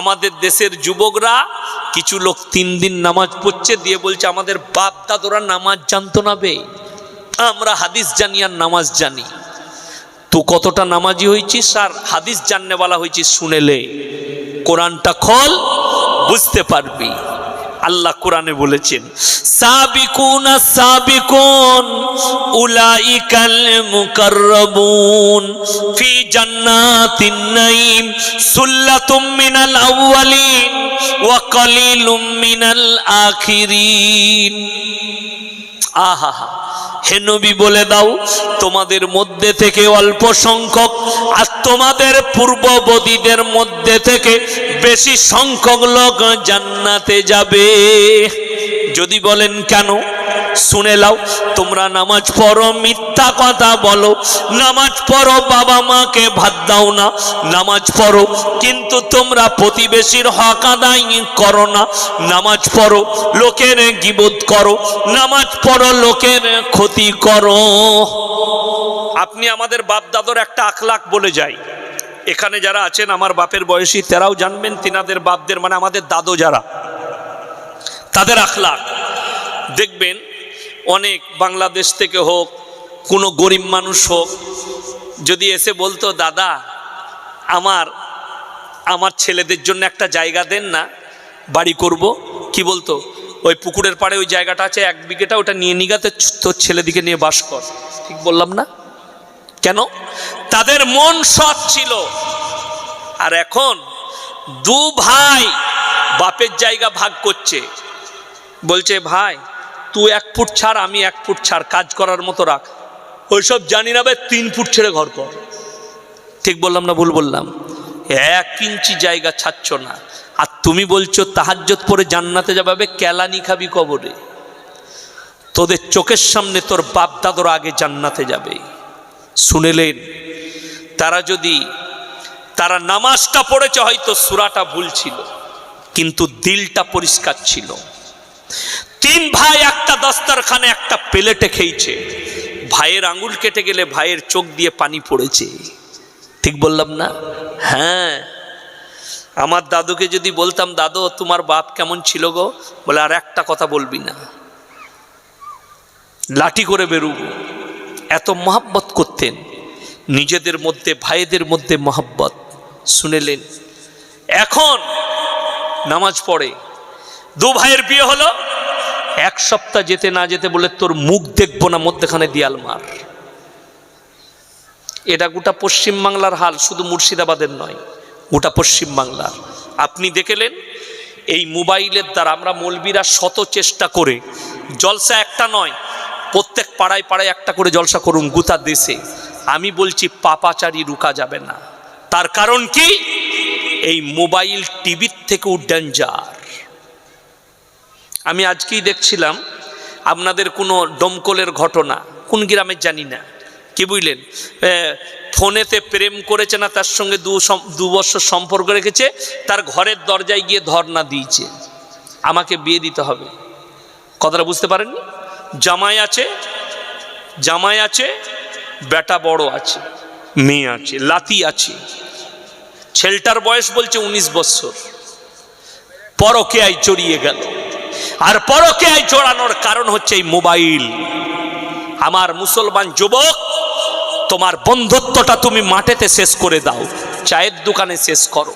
আমাদের দেশের যুবকরা কিছু লোক তিন দিন নামাজ পড়ছে, দিয়ে বলছে, আমাদের বাপ দাদরা নামাজ জানতো না বে। আমরা হাদিস জানি আর নামাজ জানি। তো কতটা নামাজি হয়েছিস আর হাদিস জাননেওয়ালা হয়েছিস শুনেলে। কোরআনটা খল, বুঝতে পারবি। আল্লাহ কোরআনে বলেছেন, সাবিকুন সাবিকুন, উলাইকাল মুকাররাবুন, ফি জান্নাতিন নাঈম, সুল্লাতুম মিনাল আউয়ালিন, ওয়া কালিলুম মিনাল আখিরিন। আহা হে নবী বলে দাও, তোমাদের মধ্যে থেকে অল্প সংখ্যক আর তোমাদের পূর্ববদীদের মধ্যে থেকে বেশি সংখ্যক লোক জান্নাতে যাবে। যদি বলেন কেন? শুনে লাও, তোমরা নামাজ পড়ো, মিথ্যা কথা বলো। নামাজ পড়ো, বাবা মাকে ভাত দাও না। নামাজ পড়ো, কিন্তু তোমরা প্রতিবেশীর হক আদায় করো না। নামাজ পড়ো, লোকের গিবোধ করো। নামাজ পড়ো, লোকের ক্ষতি করো। আপনি আমাদের বাপ দাদর একটা আখলাখ বলে যাই। এখানে যারা আছেন, আমার বাপের বয়সী, তারাও জানবেন তিনাদের বাপদের মানে আমাদের দাদু যারা, তাদের আখলাখ। দেখবেন অনেক বাংলাদেশ থেকে হোক, কোনো গরিব মানুষ হোক, যদি এসে বলতো, দাদা, আমার আমার ছেলেদের জন্য একটা জায়গা দেন না, বাড়ি করব। কি বলতো? ওই পুকুরের পাড়ে ওই জায়গাটা আছে, এক বিঘেটা ওটা নিয়ে নিগাতে তোর ছেলেদিকে নিয়ে বাস কর। ঠিক বললাম না? কেন? তাদের মন সৎ ছিল। আর এখন দু ভাই বাপের জায়গা ভাগ করছে। বলছে, ভাই তুই এক ফুট ছাড়, আমি এক ফুট ছাড়। কাজ করার মতো রাখ। ওইসব জানি না বে, তিন ফুট ছেড়ে ঘর কর। ঠিক বললাম না, ভুল বললাম? এক ইঞ্চি জায়গা ছাড়ছ না। আর তুমি বলছো তাহাজ্জত পরে জান্নাতে যাবে কেলানি খাবি কবরে। তোদের চোখের সামনে তোর বাপ দাদর আগে জান্নাতে যাবে। শুনেলেন তারা যদি, তারা নামাজটা পড়েছে, হয়তো সুরাটা ভুল ছিল, কিন্তু দিলটা পরিষ্কার ছিল। তিন ভাই, একটা দস্তারখানে, একটা প্লেটে খেয়েছে। ভাইয়ের আঙুল কেটে গেলে ভাইয়ের চোখ দিয়ে পানি পড়েছে। ঠিক বললাম না? হ্যাঁ। আমার দাদুকে যদি বলতাম, দাদু, তোমার বাপ কেমন ছিল গো? বলে, আর একটা কথা বলবি না। লাঠি করে বেরুব। এত মহাব্বত করতেন। নিজেদের মধ্যে, ভাইদের মধ্যে মহাব্বত। শুনেলেন? এখন নামাজ পড়ে। দু ভাইয়ের বিয়ে হলো। এক সপ্তাহ যেতে না যেতে বলে তোর মুখ দেখব না, মধ্যেখানে দিয়াল মার। এটা গোটা পশ্চিম বাংলার হাল, শুধু মুর্শিদাবাদের নয়, গোটা পশ্চিম বাংলার। আপনি দেখেলেন, এই মোবাইলের দ্বারা আমরা মলবিরা শত চেষ্টা করে, জলসা একটা নয়, প্রত্যেক পাড়ায় পাড়ায় একটা করে জলসা করুন গোটা দেশে। আমি বলছি, পাপাচারি রুকা যাবে না। তার কারণ কি? এই মোবাইল টিভির থেকেও ডেঞ্জার আমি আজকেই দেখছিলাম আপনাদের কোনো ডমকলের ঘটনা। কোন গ্রামের জানি না। কি বুঝলেন? ফোনেতে প্রেম করেছে না, তার সঙ্গে দু দু বছর সম্পর্ক রেখেছে, তার ঘরের দরজায় গিয়ে ধর্না দিয়েছে। আমাকে বিয়ে দিতে হবে। কথাটা বুঝতে পারেননি? জামাই আছে জামাই আছে, বেটা বড় আছে, মেয়ে আছে, লাতি আছে। ছেলেটার বয়স বলছে উনিশ বছর। পরকে আই জড়িয়ে গেল। আর পরকে আই জড়ানোর কারণ হচ্ছে এই মোবাইল। আমার মুসলমান যুবক, তোমার বন্ধুত্বটা তুমি মাঠেতে শেষ করে দাও, চায়ের দোকানে শেষ করো,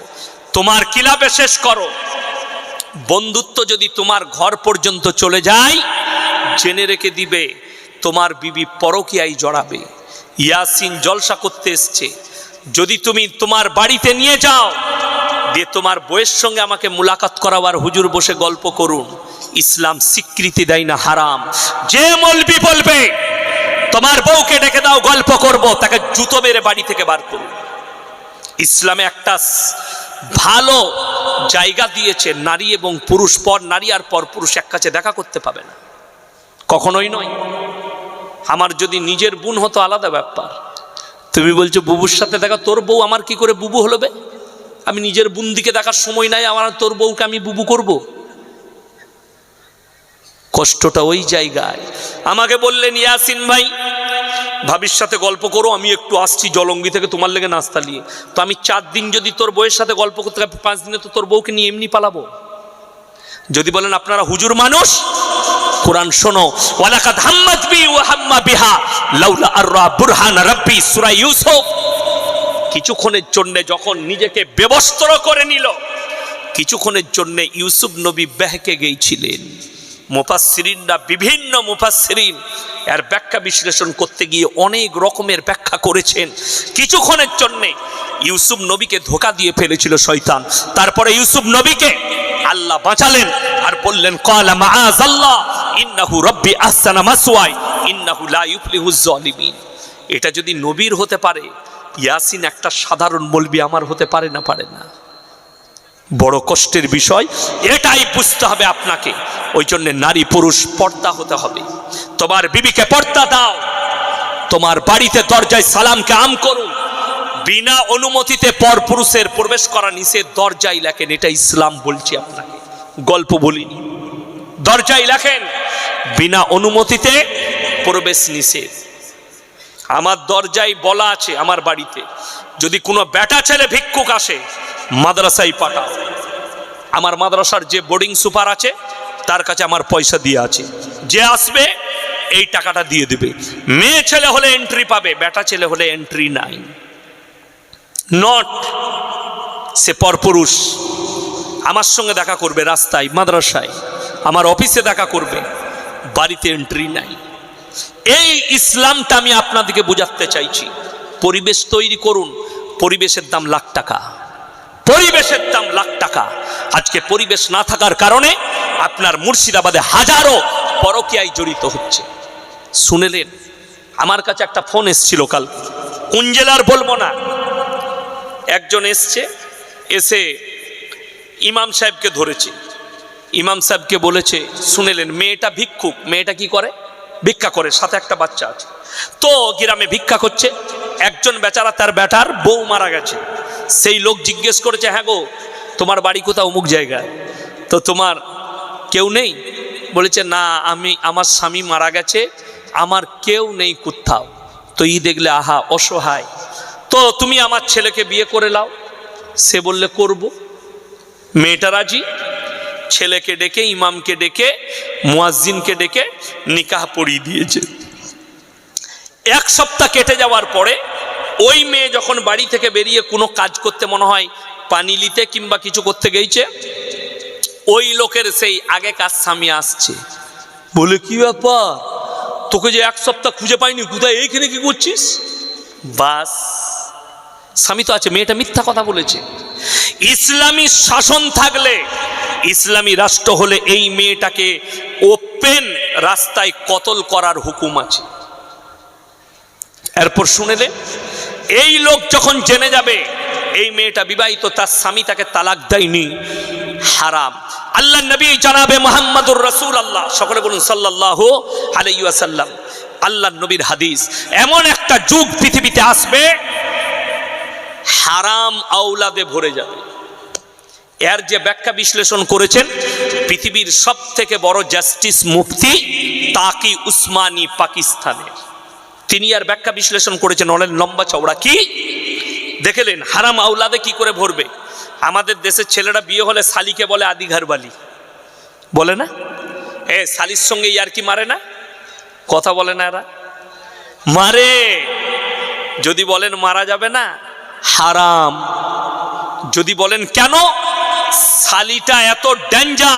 তোমার কিলাবে শেষ করো। বন্ধুত্ব যদি তোমার ঘর পর্যন্ত চলে যায়, জেনে রেখে দিবে, তোমার বিবি পরকিয়াই জড়াবে। ইয়াসিন জলসা করতে এসছে, যদি তুমি তোমার বাড়িতে নিয়ে যাও দিয়ে তোমার বইয়ের সঙ্গে আমাকে মুলাকাত করাবার হুজুর বসে গল্প করুন। ইসলাম স্বীকৃতি দেয় না, হারাম। যে মলবি বলবে, তোমার বউকে ডেকে দাও, গল্প করব, তাকে জুতো মেরে বাড়ি থেকে বার করুন। ইসলামে একটা ভালো জায়গা দিয়েছে, নারী এবং পুরুষ, পর নারী আর পর পুরুষ এক কাছে দেখা করতে পাবে না। কখনোই নয়। আমার যদি নিজের বোন হতো, আলাদা ব্যাপার। তুমি বলছো, বুবুর সাথে দেখা, তোর বউ আমার কি করে বুবু হলো বে? আমি নিজের বোন দিকে দেখার সময় নাই, আমার তোর বউকে আমি বুবু করব? কষ্টটা ওই জায়গায়। আমাকে বললেন, ইয়াসিন ভাই, ভাবির সাথে গল্প করো, আমি একটু আসছি জলঙ্গি থেকে তোমার লেগে নাস্তা নিয়ে। তো আমি চার দিন যদি তোর বউয়ের সাথে গল্প করতে পাঁচ দিনে তো তোর বউকে নিয়ে এমনি পালাবো। যদি বলেন, আপনারা হুজুর মানুষ, কোরআন শোনো, ওয়ালাকাদ হাম্মাত বি ওয়া হাম্মা বিহা, লাউলা আররা বুরহান রাব্বি সূরা ইউসুফ। কিছুক্ষণের জন্যে যখন নিজেকে ব্যবস্ত্র করে নিল, কিছুক্ষণের জন্যে ইউসুফ নবী ব্যাহকে গিয়েছিলেন। মুফাসসিরিনরা বিভিন্ন মুফাসসিরিন এর ব্যাখ্যা বিশ্লেষণ করতে গিয়ে অনেক রকমের ব্যাখ্যা করেছেন। কিছুক্ষণের জন্য ইউসুফ নবীকে ধোকা দিয়ে ফেলেছিল শয়তান। তারপরে ইউসুফ নবীকে আল্লাহ বাঁচালেন আর বললেন কলা মাআজ আল্লাহ ইন্নাহু রব্বি আহসানা মাসওয়াই ইন্নাহু লা ইউফলিহুজ জালিমিন। এটা যদি নবীর হতে পারে ইয়াসিন একটা সাধারণ মলবি আমার হতে পারে না পারে না। বড় কষ্টের বিষয়, এটাই বুঝতে হবে আপনাকে। ওই জন্য নারী পুরুষ পর্দা হতে হবে। তোমার বিবিকে পর্দা দাও। তোমার বাড়িতে দরজায় সালামকে আম করুন বিনা অনুমতিতে পর পুরুষের প্রবেশ করা নিষেধ দরজায় লেখেন, এটা ইসলাম বলছি আপনাকে। গল্প বলিনি দরজায় লেখেন, বিনা অনুমতিতে প্রবেশ নিষেধ। আমার দরজায় বলা আছে আমার বাড়িতে। যদি কোনো বেটা ছেলে ভিক্ষুক আসে, মাদ্রাসায় পাঠাও। আমার মাদ্রাসার যে বোর্ডিং সুপার আছে, তার কাছে আমার পয়সা দিয়ে আছে। যে আসবে, এই টাকাটা দিয়ে দেবে। মেয়ে ছেলে হলে এন্ট্রি পাবে বেটা ছেলে হলে এন্ট্রি নাই। নট সে পরপুরুষ। আমার সঙ্গে দেখা করবে রাস্তায়, মাদ্রাসায়। আমার অফিসে দেখা করবে, বাড়িতে এন্ট্রি নাই। এই ইসলামটা আমি আপনাদেরকে বোঝাতে চাইছি। পরিবেশ তৈরি করুন, পরিবেশের দাম লাখ টাকা। পরিবেশের দাম লাখ টাকা। আজকে পরিবেশ না থাকার কারণে আপনার মুর্শিদাবাদে হাজারো পরকিয়ায় জড়িত হচ্ছে। শুনেলেন? আমার কাছে একটা ফোন এসছিল কাল। কোন জেলার বলব না। একজন এসছে, এসে ইমাম সাহেবকে ধরেছে। ইমাম সাহেবকে বলেছে, শুনেলেন, মেয়েটা ভিক্ষুক, মেয়েটা কি করে? ভিক্ষা করে, সাথে একটা বাচ্চা আছে। তো গ্রামে ভিক্ষা করছে, একজন বেচারা তার বেটার বউ মারা গেছে। সেই লোক জিজ্ঞেস করেছে হ্যাঁ গো, তোমার বাড়ি কোথাও অমুক জায়গায়? তো তোমার কেউ নেই? বলেছে, না, আমি, আমার স্বামী মারা গেছে, আমার কেউ নেই কোথাও। তো ই দেখলে, আহা, অসহায়। তো তুমি আমার ছেলেকে বিয়ে করে লাও। সে বললে, করব। মেয়েটা রাজি ছেলেকে ডেকে, ইমামকে ডেকে, মুয়াজ্জিনকে ডেকে নিকাহ পড়িয়ে দিয়েছে। এক সপ্তাহ কেটে যাওয়ার পরে ওই মেয়ে যখন বাড়ি থেকে বেরিয়ে কোনো কাজ করতে মনে হয় পানি নিতে কিংবা কিছু করতে গেছে ওই লোকের সেই আগেকার স্বামী আসছে। বলে, কি ব্যাপার? তোকে যে এক সপ্তাহ খুঁজে পাইনি, কোথায়? এইখানে কি করছিস? বাস, স্বামী তো আছে, মেয়েটা মিথ্যা কথা বলেছে। ইসলামী শাসন থাকলে ইসলামী রাষ্ট্র হলে এই মেয়েটাকে ওপেন রাস্তায় কতল করার হুকুম আছে। এরপর শুনেলে এই লোক যখন জেনে যাবে এই মেয়েটা বিবাহিত, তার স্বামী তাকে তালাক দেয়নি, হারাম। আল্লাহ নবী জানাবে মোহাম্মদুর রসুল আল্লাহ সকলে বলুন সাল্লাহ আলাইসাল্লাম আল্লাহ নবীর হাদিস, এমন একটা যুগ পৃথিবীতে আসবে, হারাম আউলাদে ভরে যাবে। এর যে ব্যাখ্যা বিশ্লেষণ করেছেন, পৃথিবীর সব থেকে বড় জাস্টিস মুফতি তাকি উসমানী পাকিস্তানের। তিনি আর ব্যাখ্যা বিশ্লেষণ করেছেন, অনেক লম্বা চওড়া। কি? দেখেলেন হারাম আউলাদে কি করে ভরবে? আমাদের দেশের ছেলেরা বিয়ে হলে শালিকে বলে আদি ঘরবালি বলে না? এ শালির সঙ্গে ইয়ার কি মারে না? কথা বলে না এরা? মারে! যদি বলেন মারা যাবে না, হারাম। যদি বলেন কেন শালিটা এত ডেঞ্জার